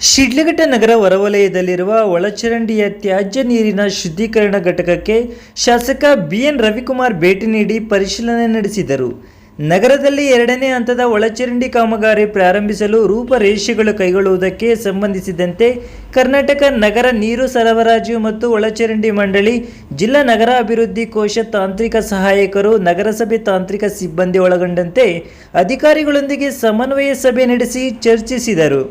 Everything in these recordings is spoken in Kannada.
ಶಿಡ್ಲಘಟ್ಟ ನಗರ ಹೊರವಲಯದಲ್ಲಿರುವ ಒಳಚರಂಡಿಯ ತ್ಯಾಜ್ಯ ನೀರಿನ ಶುದ್ಧೀಕರಣ ಘಟಕಕ್ಕೆ ಶಾಸಕ ಬಿಎನ್ ರವಿಕುಮಾರ್ ಭೇಟಿ ನೀಡಿ ಪರಿಶೀಲನೆ ನಡೆಸಿದರು. ನಗರದಲ್ಲಿ ಎರಡನೇ ಹಂತದ ಒಳಚರಂಡಿ ಕಾಮಗಾರಿ ಪ್ರಾರಂಭಿಸಲು ರೂಪರೇಷೆಗಳು ಕೈಗೊಳ್ಳುವುದಕ್ಕೆ ಸಂಬಂಧಿಸಿದಂತೆ ಕರ್ನಾಟಕ ನಗರ ನೀರು ಸರಬರಾಜು ಮತ್ತು ಒಳಚರಂಡಿ ಮಂಡಳಿ, ಜಿಲ್ಲಾ ನಗರ ಅಭಿವೃದ್ಧಿ ಕೋಶ ತಾಂತ್ರಿಕ ಸಹಾಯಕರು, ನಗರಸಭೆ ತಾಂತ್ರಿಕ ಸಿಬ್ಬಂದಿ ಒಳಗೊಂಡಂತೆ ಅಧಿಕಾರಿಗಳೊಂದಿಗೆ ಸಮನ್ವಯ ಸಭೆ ನಡೆಸಿ ಚರ್ಚಿಸಿದರು.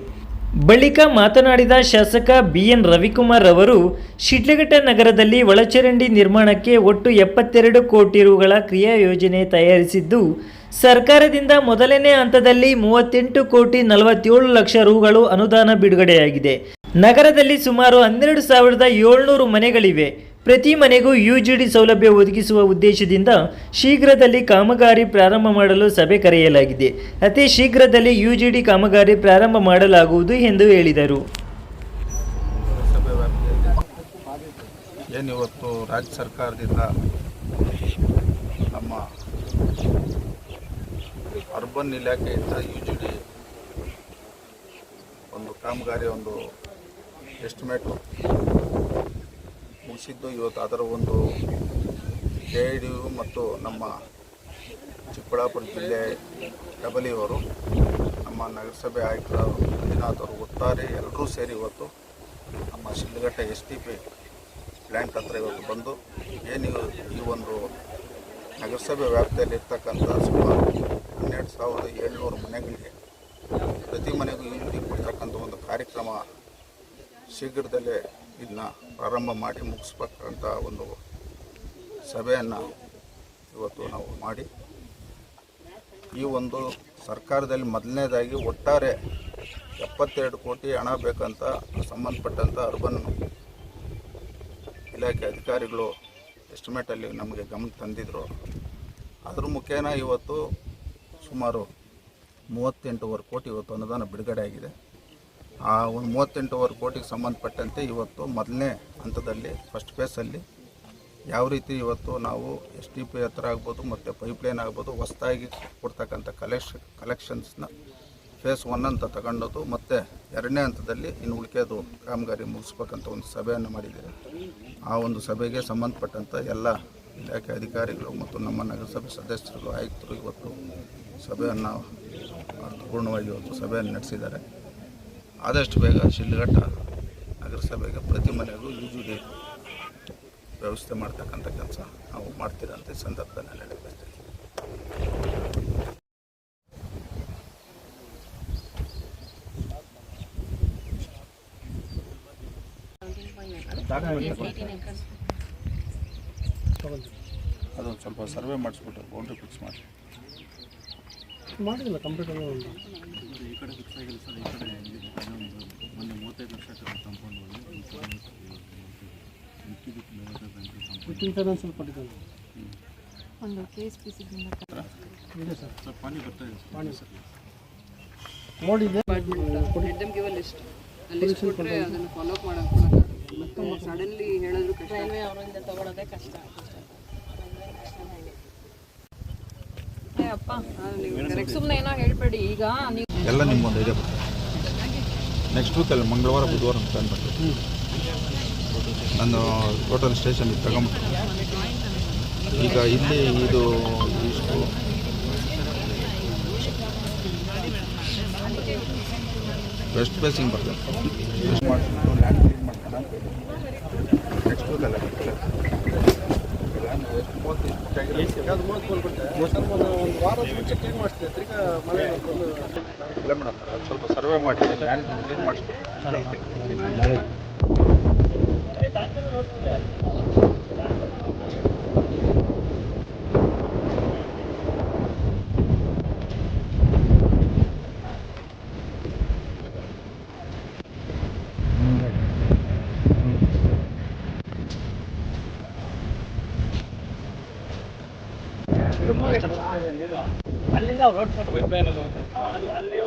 ಬಳಿಕ ಮಾತನಾಡಿದ ಶಾಸಕ ಬಿಎನ್ ರವಿಕುಮಾರ್ ಅವರು, ಶಿಡ್ಲಘಟ್ಟ ನಗರದಲ್ಲಿ ಒಳಚರಂಡಿ ನಿರ್ಮಾಣಕ್ಕೆ ಒಟ್ಟು ಎಪ್ಪತ್ತೆರಡು ಕೋಟಿ ರುಗಳ ಕ್ರಿಯಾ ಯೋಜನೆ ತಯಾರಿಸಿದ್ದು, ಸರ್ಕಾರದಿಂದ ಮೊದಲನೇ ಹಂತದಲ್ಲಿ ಮೂವತ್ತೆಂಟು ಕೋಟಿ ನಲವತ್ತೇಳು ಲಕ್ಷ ರುಗಳು ಅನುದಾನ ಬಿಡುಗಡೆಯಾಗಿದೆ. ನಗರದಲ್ಲಿ ಸುಮಾರು ಹನ್ನೆರಡು ಸಾವಿರದ ಏಳ್ನೂರು ಮನೆಗಳಿವೆ. ಪ್ರತಿ ಮನೆಗೂ ಯುಜಿಡಿ ಸೌಲಭ್ಯ ಒದಗಿಸುವ ಉದ್ದೇಶದಿಂದ ಶೀಘ್ರದಲ್ಲಿ ಕಾಮಗಾರಿ ಪ್ರಾರಂಭ ಮಾಡಲು ಸಭೆ ಕರೆಯಲಾಗಿದೆ. ಅತಿ ಶೀಘ್ರದಲ್ಲಿ ಯುಜಿಡಿ ಕಾಮಗಾರಿ ಪ್ರಾರಂಭ ಮಾಡಲಾಗುವುದು ಎಂದು ಹೇಳಿದರು. ಏನಿವತ್ತು ರಾಜ್ಯ ಸರ್ಕಾರದಿಂದ ನಮ್ಮ ಅರ್ಬನ್ ಇಲಾಖೆಯಿಂದ ಯು ಜಿ ಡಿ ಒಂದು ಕಾಮಗಾರಿ ಒಂದು ಎಸ್ಟಿಮೇಟು ಮುಗಿಸಿದ್ದು ಇವತ್ತು ಅದರ ಒಂದು ಜೆ ಐ ಯು ಮತ್ತು ನಮ್ಮ ಚಿಕ್ಕಬಳ್ಳಾಪುರ ಜಿಲ್ಲೆ ಡಬಲಿಯವರು ನಮ್ಮ ನಗರಸಭೆ ಆಯುಕ್ತರು ಮಂಜುನಾಥ್ ಅವರು ಒತ್ತಾರೆ ಎಲ್ಲರೂ ಸೇರಿ ಇವತ್ತು ನಮ್ಮ Sidlaghatta S T P plant ಹತ್ರ ಇವತ್ತು ಬಂದು ಏನು ಈ ಒಂದು ನಗರಸಭೆ ವ್ಯಾಪ್ತಿಯಲ್ಲಿರ್ತಕ್ಕಂಥ ಸುಮಾರು ಹನ್ನೆರಡು ಸಾವಿರದ ಏಳ್ನೂರು ಮನೆಗಳಿಗೆ ಪ್ರತಿ ಮನೆಗೂ ಕೊಡ್ತಕ್ಕಂಥ ಒಂದು ಕಾರ್ಯಕ್ರಮ ಶೀಘ್ರದಲ್ಲೇ ಇದನ್ನ ಪ್ರಾರಂಭ ಮಾಡಿ ಮುಗಿಸ್ಬೇಕಂತ ಒಂದು ಸಭೆಯನ್ನು ಇವತ್ತು ನಾವು ಮಾಡಿ. ಈ ಒಂದು ಸರ್ಕಾರದಲ್ಲಿ ಮೊದಲನೇದಾಗಿ ಒಟ್ಟಾರೆ ಎಪ್ಪತ್ತೆರಡು ಕೋಟಿ ಹಣ ಬೇಕಂತ ಸಂಬಂಧಪಟ್ಟಂಥ ಅರ್ಬನ್ ಇಲಾಖೆ ಅಧಿಕಾರಿಗಳು ಎಸ್ಟಿಮೇಟಲ್ಲಿ ನಮಗೆ ಗಮನ ತಂದಿದ್ದರು ಅದ್ರ ಮುಖೇನ ಇವತ್ತು ಸುಮಾರು ಮೂವತ್ತೆಂಟೂವರೆ ಕೋಟಿ ಇವತ್ತು ಅನುದಾನ ಬಿಡುಗಡೆ ಆಗಿದೆ. ಆ ಒಂದು ಮೂವತ್ತೆಂಟೂವರೆ ಕೋಟಿಗೆ ಸಂಬಂಧಪಟ್ಟಂತೆ ಇವತ್ತು ಮೊದಲನೇ ಹಂತದಲ್ಲಿ ಫಸ್ಟ್ ಫೇಸಲ್ಲಿ ಯಾವ ರೀತಿ ಇವತ್ತು ನಾವು ಎಸ್ ಟಿ ಪಿ ಹತ್ರ ಆಗ್ಬೋದು ಮತ್ತು ಪೈಪ್ಲೈನ್ ಆಗ್ಬೋದು ಹೊಸದಾಗಿ ಕೊಡ್ತಕ್ಕಂಥ ಕಲೆಕ್ಷ ಕಲೆಕ್ಷನ್ಸ್ನ ಫೇಸ್ ಒನ್ ಅಂತ ತಗೊಂಡೋದು ಮತ್ತು ಎರಡನೇ ಹಂತದಲ್ಲಿ ಇನ್ನು ಉಳಿಕೆದು ಕಾಮಗಾರಿ ಮುಗಿಸ್ಬೇಕಂತ ಒಂದು ಸಭೆಯನ್ನು ಮಾಡಿದ್ದಾರೆ ಆ ಒಂದು ಸಭೆಗೆ ಸಂಬಂಧಪಟ್ಟಂಥ ಎಲ್ಲ ಇಲಾಖೆ ಅಧಿಕಾರಿಗಳು ಮತ್ತು ನಮ್ಮ ನಗರಸಭೆ ಸದಸ್ಯರು ಆಯುಕ್ತರು ಇವತ್ತು ಸಭೆಯನ್ನು ಅರ್ಥಪೂರ್ಣವಾಗಿ ಇವತ್ತು ಸಭೆಯನ್ನು ನಡೆಸಿದ್ದಾರೆ. ಆದಷ್ಟು ಬೇಗ ಶಿಲ್ಲಘಟ್ಟ ನಗರಸಭೆಗೆ ಪ್ರತಿ ಮನೆಗೂ ಯು ಇದೆ ಡಿ ವ್ಯವಸ್ಥೆ ಮಾಡ್ತಕ್ಕಂಥ ಕೆಲಸ ನಾವು ಮಾಡ್ತೀರಂತ ಈ ಸಂದರ್ಭದಲ್ಲಿ ಹೇಳಬೇಕು ಅದೊಂದು ಸ್ವಲ್ಪ ಸರ್ವೆ ಮಾಡಿಸ್ಬಿಟ್ಟು ಬೌಂಡ್ರಿ ಫಿಕ್ಸ್ ಮಾಡಿ. ಮಾಡಿಲ್ಲ ಕಂಪ್ಲೀಟ್ ಆಗಿ ಲಕ್ಷ ಕಂಪೌಂಡ್ ಫೈನಾನ್ಸ್ ಕೊಟ್ಟಿದ್ದಾನೆ ಒಂದು ಕೆ ಎಸ್ ಪಿ ಸಿದಿಂದ ಇದೆ ಸರ್. ಸರ್. ನೋಡಿದೆ let them give a list ಆ ಲಿಸ್ಟ್ ಕೊಟ್ಟರೆ ಅದನ್ನು ಫಾಲೋ ಅಪ್ ಮತ್ತೆ ಸಡನ್ಲಿ ಹೇಳಿದ್ರು ಕಷ್ಟ ರೈಲ್ವೆ ಅವರಿಂದ ತಗೊಳ್ಳೋದೇ ಕಷ್ಟ ಏ ಅಪ್ಪ ಕರೆಕ್ಟ್ ಸುಮ್ಮನೆ ಏನೋ ಹೇಳ್ಬೇಡಿ. ಈಗ ನೀವು ಎಲ್ಲ ನಿಮ್ಮೊಂದು ಇದೆ. ನೆಕ್ಸ್ಟ್ ವೀಕಲ್ಲಿ ಮಂಗಳವಾರ, ಬುಧವಾರ ಅಂತ ಅನ್ಬಿಟ್ಟು ನಾನು ಟೋಟಲ್ ಸ್ಟೇಷನ್ ತಗೊಂಬಿಟ್ಟು ಈಗ ಇಲ್ಲಿ ಇದು ಇಷ್ಟು. ವೆಸ್ಟ್ ಪ್ಲೇಸಿಂಗ್ ಬರ್ತದೆ ವೆಸ್ಟ್ ಮಾಡಿಸ್ಬಿಟ್ಟು ಲ್ಯಾಂಡ್ ಮಾಡ್ಕೊಂಡು ನೆಕ್ಸ್ಟ್ ವೀಕಲ್ಲ ಒಂದು ವಾರ ಮುಂಚೆ ಕ್ಲೀನ್ ಮಾಡಿಸ್ತೀವಿ ತಿರ್ಗಾ ಮಳೆ ಬಂದು ಇಲ್ಲ ಮೇಡಮ್ ಸ್ವಲ್ಪ ಸರ್ವೆ ಮಾಡಿ ಕ್ಲೀನ್ ಮಾಡಿಸ್ಬಿಟ್ಟು ಅಲ್ಲಿಂದ ರೋಡ್ ಅಲ್ಲಿ